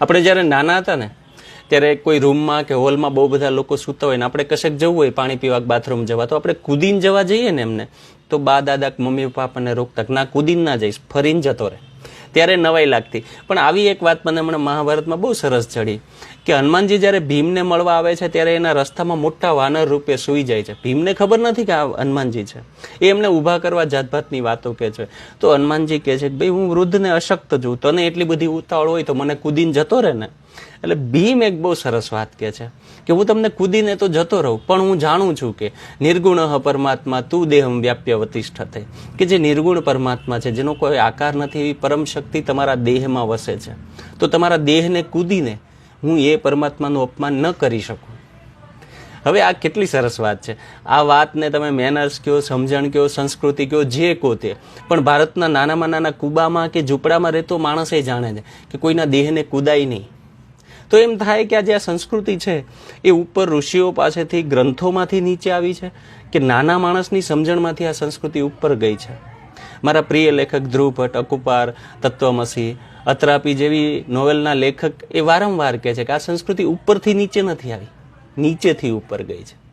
આપણે જ્યારે નાના હતા ને, ત્યારે કોઈ રૂમમાં કે હોલમાં બહુ બધા લોકો સૂતા હોય ને, આપણે કશેક જવું હોય, પાણી પીવા બાથરૂમ જવા, તો આપણે કૂદીને જવા જઈએ ને એમને, તો બા દાદા મમ્મી પપ્પા આપણને રોકતા ના, કૂદીને ના જઈશ, ફરીને જતો રહે. ત્યારે નવાઈ લાગતી. પણ આવી એક વાત મને હમણાં મહાભારતમાં બહુ સરસ ચડી કે હનુમાનજી જ્યારે ભીમને મળવા આવે છે ત્યારે એના રસ્તામાં મોટા વાનર રૂપે સૂઈ જાય છે. ભીમને ખબર નથી કે આ હનુમાનજી છે. એ એમને ઊભા કરવા જાતભાતની વાતો કહે છે. તો હનુમાનજી કહે છે કે, ભાઈ, હું વૃદ્ધને અશક્ત છું. તને એટલી બધી ઉતાવળ હોય તો મને કૂદીને જતો રહે ને એટલે ભીમ એક બહુ સરસ વાત કે છે કે હું તમને કૂદીને તો જતો રહું, પણ હું જાણું છું કે નિર્ગુણ પરમાત્મા તું દેહમ વ્યાપ્ય વતિષ્ઠતે કે જે નિર્ગુણ પરમાત્મા છે, જેનો કોઈ આકાર નથી, એવી પરમ શક્તિ તમારા દેહમાં વસે છે. તો તમારા દેહને કૂદીને હું એ પરમાત્માનું અપમાન ન કરી શકું. હવે આ કેટલી સરસ વાત છે. આ વાતને તમે મેનર્સ કયો સમજણ કયો સંસ્કૃતિ કયો જે કહો તે. પણ ભારતના નાનામાં નાના કુબામાં કે ઝૂંપડામાં રહેતો માણસ એ જાણે છે કે કોઈના દેહને કુદાય નહીં. તો એમ થાય કે આ જે આ સંસ્કૃતિ છે, એ ઉપર ઋષિઓ પાસેથી, ગ્રંથોમાંથી નીચે આવી છે કે નાના માણસની સમજણમાંથી આ સંસ્કૃતિ ઉપર ગઈ છે? મારા પ્રિય લેખક ધ્રુવ ભટ્ટ, અકુપાર, તત્વમસી, અત્રાપી જેવી નોવેલના લેખક એ વારંવાર કહે છે કે આ સંસ્કૃતિ ઉપરથી નીચે નથી આવી. નીચેથી ઉપર ગઈ છે.